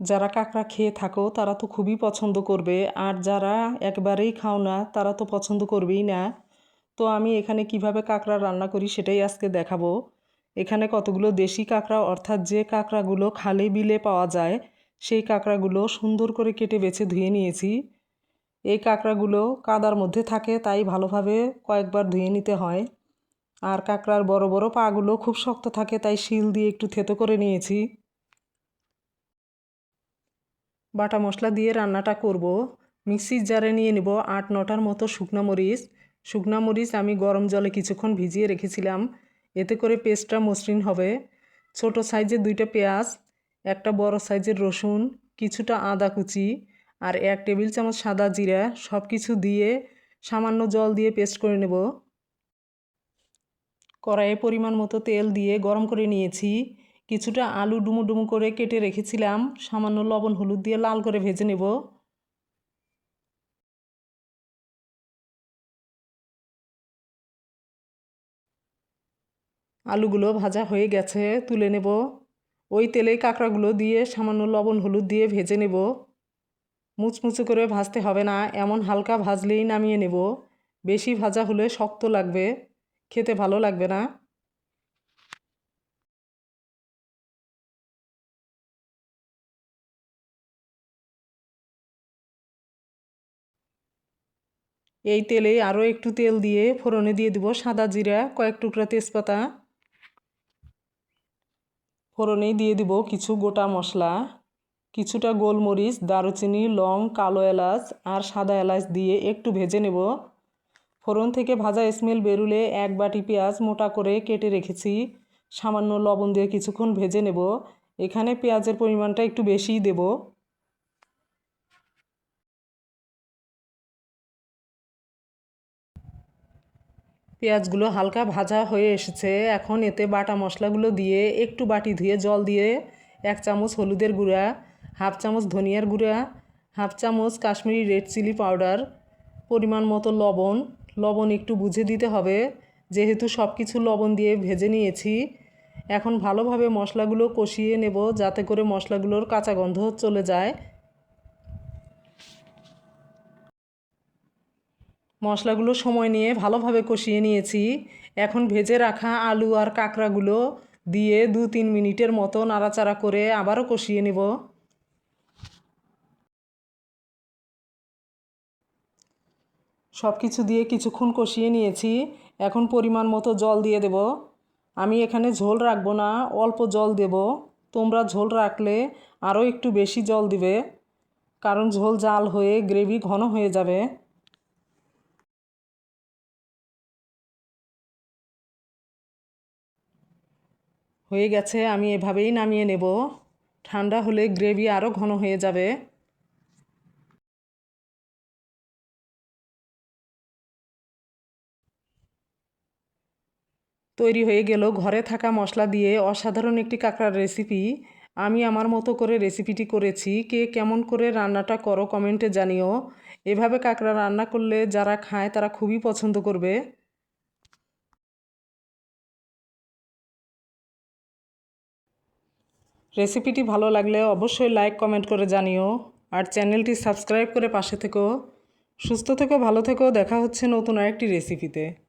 যারা কাঁকড়া খেয়ে থাকো, তারা তো খুবই পছন্দ করবে। আর যারা একবারেই খাও না, তারা তো পছন্দ করবেই না। তো আমি এখানে কীভাবে কাঁকড়া রান্না করি সেটাই আজকে দেখাবো। এখানে কতগুলো দেশি কাঁকড়া, অর্থাৎ যে কাঁকড়াগুলো খালে বিলে পাওয়া যায়, সেই কাঁকড়াগুলো সুন্দর করে কেটে বেছে ধুয়ে নিয়েছি। এই কাঁকড়াগুলো কাদার মধ্যে থাকে, তাই ভালোভাবে কয়েকবার ধুয়ে নিতে হয়। আর কাঁকড়ার বড় বড় পাগুলো খুব শক্ত থাকে, তাই শিল দিয়ে একটু থেতো করে নিয়েছি। বাটা মশলা দিয়ে রান্নাটা করব। মিক্সির জারে নিয়ে নেব আট নটার মতো শুকনা মরিচ। শুকনা মরিচ আমি গরম জলে কিছুক্ষণ ভিজিয়ে রেখেছিলাম। এতে করে পেস্টটা মসৃণ হবে। ছোট সাইজের দুইটা পেঁয়াজ, একটা বড় সাইজের রসুন, কিছুটা আদা কুচি আর এক টেবিল চামচ সাদা জিরা সব কিছু দিয়ে সামান্য জল দিয়ে পেস্ট করে নেব। কড়াইয়ে পরিমাণ মতো তেল দিয়ে গরম করে নিয়েছি। কিছুটা আলু ডুমু ডুমু করে কেটে রেখেছিলাম। সামান্য লবণ, হলুদ দিয়ে লাল করে ভেজে নেব। আলুগুলো ভাজা হয়ে গেছে, তুলে নেব। ওই তেলেই কাঁকড়াগুলো দিয়ে সামান্য লবণ, হলুদ দিয়ে ভেজে নেব। মুচমুচু করে ভাজতে হবে না, এমন হালকা ভাজলেই নামিয়ে নেব। বেশি ভাজা হলে শক্ত লাগবে, খেতে ভালো লাগবে না। এই তেলে আরও একটু তেল দিয়ে ফোড়নে দিয়ে দেবো সাদা জিরা, কয়েক টুকরা তেজপাতা। ফোড়নেই দিয়ে দিব কিছু গোটা মশলা, কিছুটা গোলমরিচ, দারুচিনি, লং, কালো এলাচ আর সাদা এলাচ দিয়ে একটু ভেজে নেব। ফোড়ন থেকে ভাজা স্মেল বেরুলে এক বাটি পেঁয়াজ মোটা করে কেটে রেখেছি। সামান্য লবণ দিয়ে কিছুক্ষণ ভেজে নেব। এখানে পেঁয়াজের পরিমাণটা একটু বেশিই দেবো। পেঁয়াজগুলো হালকা ভাজা হয়ে এসেছে। এখন এতে বাটা মশলাগুলো দিয়ে একটু বাটি ধুয়ে জল দিয়ে এক চামচ হলুদের গুঁড়া, হাফ চামচ ধনিয়ার গুঁড়া, হাফ চামচ কাশ্মীরি রেড চিলি পাউডার, পরিমাণ মতো লবণ। লবণ একটু বুঝে দিতে হবে, যেহেতু সব কিছু লবণ দিয়ে ভেজে নিয়েছি। এখন ভালোভাবে মশলাগুলো কষিয়ে নেব যাতে করে মশলাগুলোর কাঁচা গন্ধ চলে যায়। মশলাগুলো সময় নিয়ে ভালোভাবে কষিয়ে নিয়েছি। এখন ভেজে রাখা আলু আর কাঁকড়াগুলো দিয়ে দু তিন মিনিটের মতো নাড়াচাড়া করে আবারও কষিয়ে নেব। সব কিছু দিয়ে কিছুক্ষণ কষিয়ে নিয়েছি। এখন পরিমাণ মতো জল দিয়ে দেব। আমি এখানে ঝোল রাখব না, অল্প জল দেব। তোমরা ঝোল রাখলে আরও একটু বেশি জল দিবে, কারণ ঝোল জাল হয়ে গ্রেভি ঘন হয়ে যাবে। হয়ে গেছে, আমি এভাবেই নামিয়ে নেব। ঠান্ডা হলে গ্রেভি আরও ঘন হয়ে যাবে। তৈরি হয়ে গেল ঘরে থাকা মশলা দিয়ে অসাধারণ একটি কাঁকড়ার রেসিপি আমি আমার মতো করে রেসিপিটি করেছি। কে কেমন করে রান্নাটা করো কমেন্টে জানিও। এভাবে কাঁকড়া রান্না করলে যারা খায় তারা খুবই পছন্দ করবে। রেসিপিটি ভালো লাগলে অবশ্যই লাইক, কমেন্ট করে জানিও। আর চ্যানেলটি সাবস্ক্রাইব করে পাশে থেকো। সুস্থ থেকো, ভালো থেকো। দেখা হচ্ছে নতুন আরেকটি রেসিপিতে।